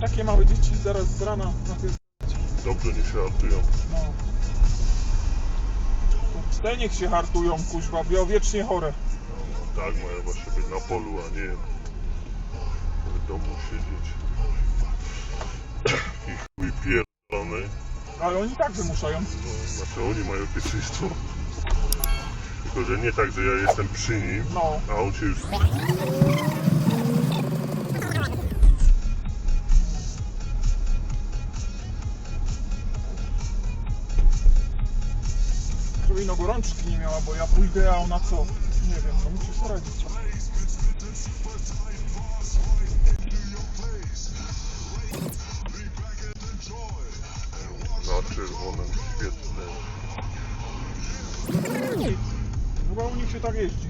Takie małe dzieci zaraz z rana na pies... Dobrze nie się hartują. No. Te niech się hartują, kuźwa, bo wiecznie chore. No, tak, mają właśnie być na polu, a nie w domu siedzieć. I chuj pierdolony. Ale oni tak wymuszają. No, znaczy oni mają pierwszeństwo. Tylko, że nie tak, że ja jestem przy nim, No. a on się już... Kolejno gorączki nie miała, bo ja pójdę, a ona co? Nie wiem, no musi poradzić. Na czerwonym świetle. Chyba u nich się tak jeździ.